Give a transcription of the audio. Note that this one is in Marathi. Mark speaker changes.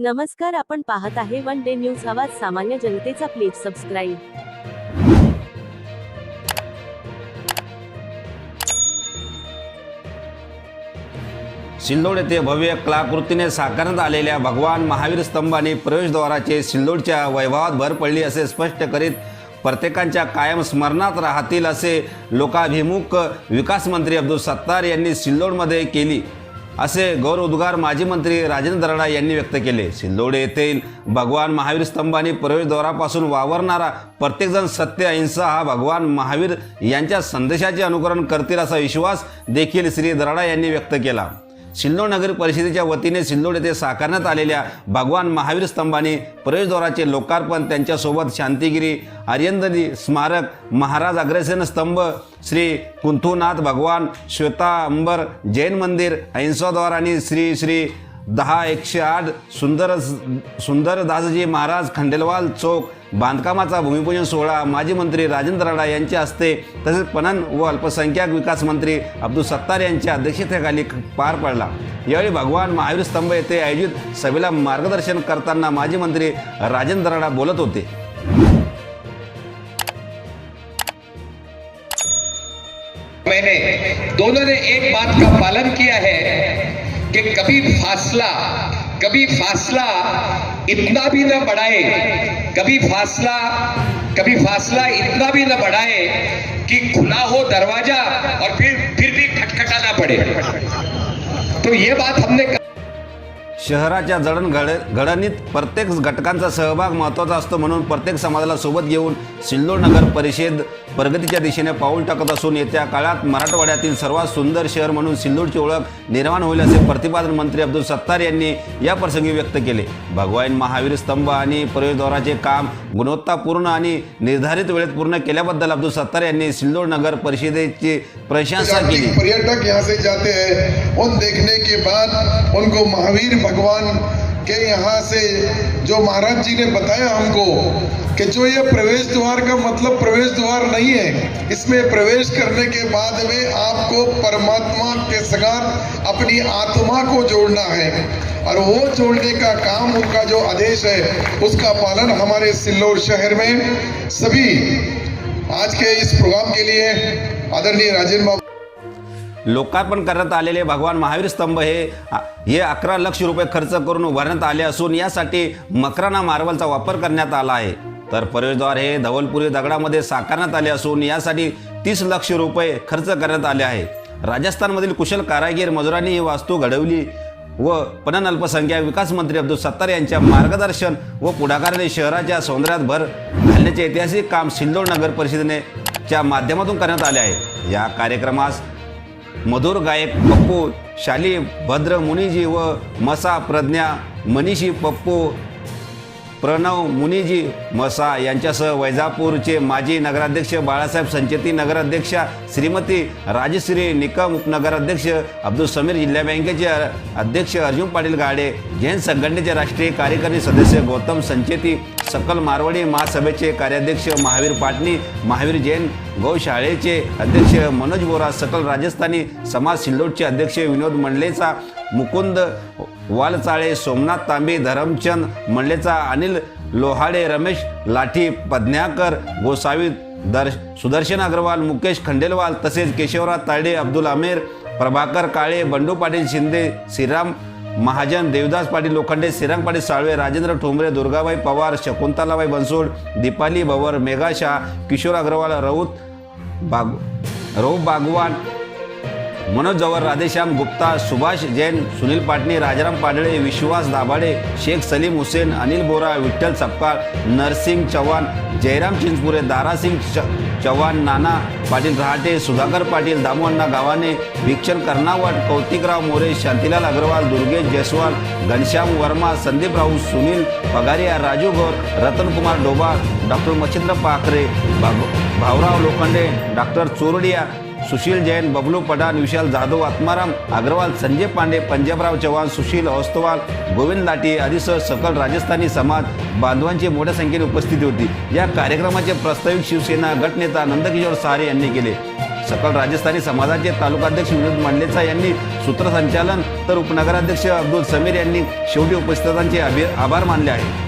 Speaker 1: नमस्कार आपण पाहत आहे वन डे न्यूज आवाज सामान्य जनतेचा प्लीज सबस्क्राईब
Speaker 2: सिल्लोड येथे भव्य कलाकृतीने साकारण्यात आलेल्या भगवान महावीर स्तंभाने प्रवेशद्वाराचे सिल्लोडच्या वैभवात भर पडली असे स्पष्ट करीत प्रत्येकांच्या कायम स्मरणात राहतील असे लोकाभिमुख विकास मंत्री अब्दुल सत्तार यांनी सिल्लोडमध्ये केली. असे गौरवोद्गार माजी मंत्री राजेंद्र दराडा यांनी व्यक्त केले. सिल्लोडे येथील भगवान महावीर स्तंभाने प्रवेशद्वारापासून वावरणारा प्रत्येकजण सत्य अहिंसा हा भगवान महावीर यांच्या संदेशाचे अनुकरण करतील असा विश्वास देखील श्री दराडा यांनी व्यक्त केला. सिल्लोड नगर परिषदेच्या वतीने सिल्लोड येथे साकारण्यात आलेल्या भगवान महावीर स्तंभाने प्रवेशद्वाराचे लोकार्पण त्यांच्यासोबत शांतिगिरी आर्यंदनी स्मारक महाराज अग्रसेन स्तंभ श्री कुंथुनाथ भगवान श्वेतांबर जैन मंदिर अहिंसाद्वार आणि श्री श्री दहा एकशे आठ सुंदर सुंदर दासजी महाराज खंडेलवाल चौक बांधकामाचा भूमिपूजन सोहळा माजी मंत्री राजेंद्र राणा यांच्या हस्ते तसेच पणन व अल्पसंख्याक विकास मंत्री अब्दुल सत्तार यांच्या अध्यक्षतेखाली पार पडला. यावेळी भगवान महावीर स्तंभ येथे आयोजित सभेला मार्गदर्शन करताना माजी मंत्री राजेंद्र राणा बोलत होते.
Speaker 3: मैंने दोनों ने एक बात का पालन किया है कि कभी फासला कभी फासला इतना भी ना बढ़ाए, कभी फासला कभी फासला इतना भी ना बढ़ाए कि खुला हो दरवाज़ा और फिर फिर भी खटखटाना पड़े। तो ये बात हमने
Speaker 2: शहराच्या जडणघड घडणीत प्रत्येक घटकांचा सहभाग महत्त्वाचा असतो म्हणून प्रत्येक समाजाला सोबत घेऊन सिल्लोड नगर परिषद प्रगतीच्या दिशेने पाऊल टाकत असून येत्या काळात मराठवाड्यातील सर्वात सुंदर शहर म्हणून सिल्लोडची ओळख निर्माण होईल असे प्रतिपादन मंत्री अब्दुल सत्तार यांनी या प्रसंगी व्यक्त केले. भगवान महावीर स्तंभ आणि प्रवेशद्वाराचे काम गुणवत्तापूर्ण आणि निर्धारित वेळेत पूर्ण केल्याबद्दल अब्दुल सत्तार यांनी सिल्लोड नगर परिषदेची प्रशंसा केली.
Speaker 4: पर्यटक यहाँ से जाते हैं उन देखने के बाद उनको महावीर भगवान के यहाँ से जो महाराज जी ने बताया हमको कि जो ये प्रवेश द्वार का मतलब प्रवेश द्वार नहीं है, इसमें प्रवेश करने के बाद में आपको परमात्मा के साथ अपनी आत्मा को जोड़ना है। और वो जोड़ने का काम, उनका जो आदेश है, उसका पालन हमारे सिल्लोड शहर में सभी आज के इस प्रोग्राम के लिए आदरणीय राजेंद्र बाबू
Speaker 2: लोकार्पण करण्यात आलेले भगवान महावीर स्तंभ हे हे अकरा लक्ष रुपये खर्च करून उभारण्यात आले असून यासाठी मकराना मार्बलचा वापर करण्यात आला आहे. तर प्रवेशद्वार हे धवलपुरी दगडामध्ये साकारण्यात आले असून यासाठी तीस लक्ष रुपये खर्च करण्यात आले आहे. राजस्थानमधील कुशल कारागीर मजुरांनी ही वास्तू घडवली व पणन अल्पसंख्याक विकास मंत्री अब्दुल सत्तार यांच्या मार्गदर्शन व पुढाकाराने शहराच्या सौंदर्यात भर घालण्याचे ऐतिहासिक काम सिल्लोड नगर परिषदेने च्या माध्यमातून करण्यात आले आहे. या कार्यक्रमास मधुर गायक पप्पू शाली भद्र मुनिजी व मसा प्रज्ञा मनीषी पप्पू प्रणव मुनिजी मसा यांच्यासह वैजापूरचे माजी नगराध्यक्ष बाळासाहेब संचेती नगराध्यक्षा श्रीमती राजश्री निकम उपनगराध्यक्ष अब्दुल समीर जिल्हा बँकेचे अध्यक्ष अर्जुन पाटील गाडे जैन संघटनेचे राष्ट्रीय कार्यकारी सदस्य गौतम संचेती सकल मारवाडी महासभेचे कार्याध्यक्ष महावीर पाटणी महावीर जैन गौशाळेचे अध्यक्ष मनोज बोरा सकल राजस्थानी समाज सिल्लोडचे अध्यक्ष विनोद मंडलेचा मुकुंद वालचाळे सोमनाथ तांबे धरमचंद मंडलेचा अनिल लोहाडे रमेश लाठी पद्न्याकर गोसावी दर्श सुदर्शन अग्रवाल मुकेश खंडेलवाल तसेच केशवराव तायडे अब्दुल आमेर प्रभाकर काळे बंडू पाटील शिंदे श्रीराम महाजन देवदास पाटील लोखंडे श्रीरंग पाटील साळवे राजेंद्र ठोंबरे दुर्गाबाई पवार शकुंतलाबाई बनसोड दीपाली बवर मेघा शाह किशोर अग्रवाल राऊत बाग रऊ बागवान मनोज जवर राधेश्याम गुप्ता सुभाष जैन सुनील पाटणी राजाराम पाडळे विश्वास दाभाडे शेख सलीम हुसेन अनिल बोरा विठ्ठल सपकाळ नरसिंग चव्हाण जयराम चिंचपुरे दारासिंग च चव्हाण नाना पाटील रहाटे सुधाकर पाटील दामोअण्णा गावाने भिक्षण कर्नावट कौतिकराव मोरे शांतीलाल अग्रवाल दुर्गेश जयस्वाल घनश्याम वर्मा संदीप राऊत सुनील पगारिया राजू गौर रतनकुमार डोबा डॉक्टर मच्छिंद्र पाखरे भाग भाऊराव लोखंडे डॉक्टर चोरडिया सुशील जैन बबलू पठाण विशाल जाधव आत्माराम अग्रवाल संजय पांडे पंजाबराव चव्हाण सुशील औस्तवाल गोविंद लाटे आदीसह सकल राजस्थानी समाज बांधवांची मोठ्या संख्येने उपस्थिती होती. या कार्यक्रमाचे प्रस्तावित शिवसेना गटनेता नंदकिशोर सहारे यांनी केले. सकल राजस्थानी समाजाचे तालुकाध्यक्ष विनोद मांडलेचा यांनी सूत्रसंचालन तर उपनगराध्यक्ष अब्दुल समीर यांनी शेवटी उपस्थितांचे आभि- आभार मानले आहेत.